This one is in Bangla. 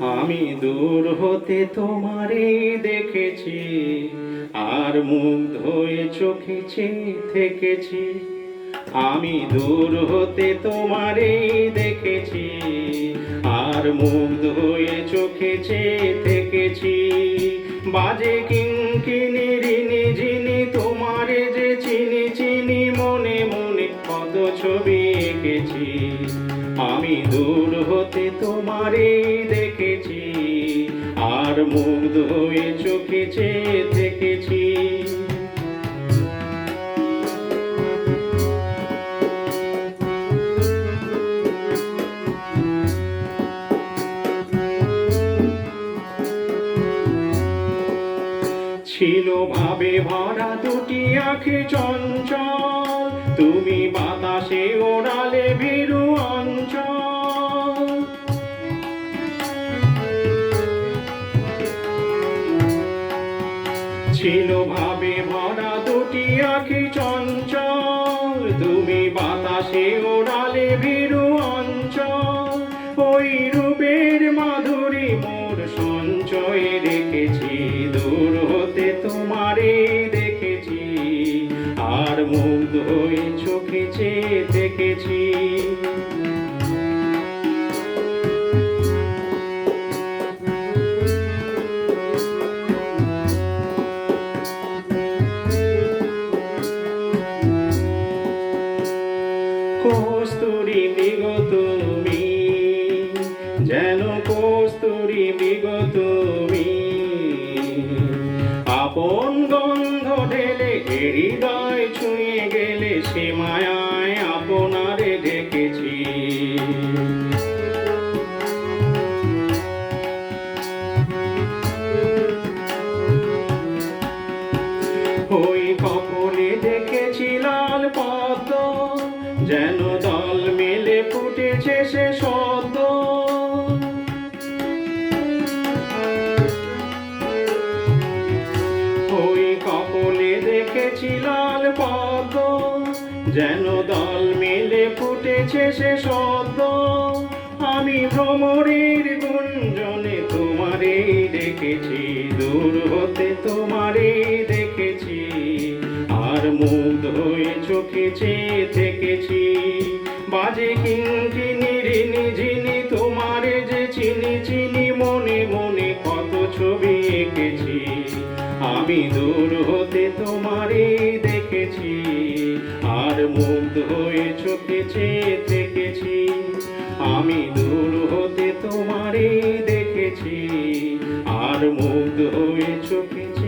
আমি দূর হতে তোমারে দেখেছি, আর মুগ্ধ হয়ে চোখে থেকেছি। আমি দূর হতে তোমারে দেখেছি, আর মুগ্ধ হয়ে চোখে থেকেছি। বাজে কিঙ্কিনি ছবি এঁকেছি। আমি দূর হতে তোমারে দেখেছি। আর মুগ্ধ হয়ে চোখে চেয়ে থেকেছি ছিল ভাবে ভরা দুটি আঁখি চঞ্চল। তুমি বাতাসে ওড়ালে ভীরু অঞ্চল। ছিল ভাবে ভরা দুটি আঁখি চঞ্চল। তুমি বাতাসে ওড়ালে ভীরু অঞ্চল। ওই রূপের মাধুরী মোর সঞ্চয়ে রেখেছি। দূর হতে তোমারে চেয়ে দেখেছি কস্তুরী মৃগ তুমি, যেন কস্তুরী মৃগ তুমি। আপন গন্ধ ঢেলে হৃদয় ছুঁয়ে গেলে সে মায়ায় যেন দল মেলে ফুটেছে সে সদ্য ওই কপলে দেখেছি লাল পদ্ম, যেন দল মেলে ফুটেছে সে সদ্য আমি ভ্রমরের গুঞ্জনে তোমারে দেখেছি, দূর হতে তোমারে চেয়ে থেকেছি। বাজে কিঙ্কিনি রিনি ঝিনি যে চিনি চিনি, মনে মনে কত ছবি এঁকেছি। আমি দূর হতে তোমারে দেখেছি, আর মুগ্ধ হয়ে চোখে চেয়ে থেকেছি আমি দূর হতে তোমারে দেখেছি, আর মুগ্ধ হয়ে চোখে থেকেছি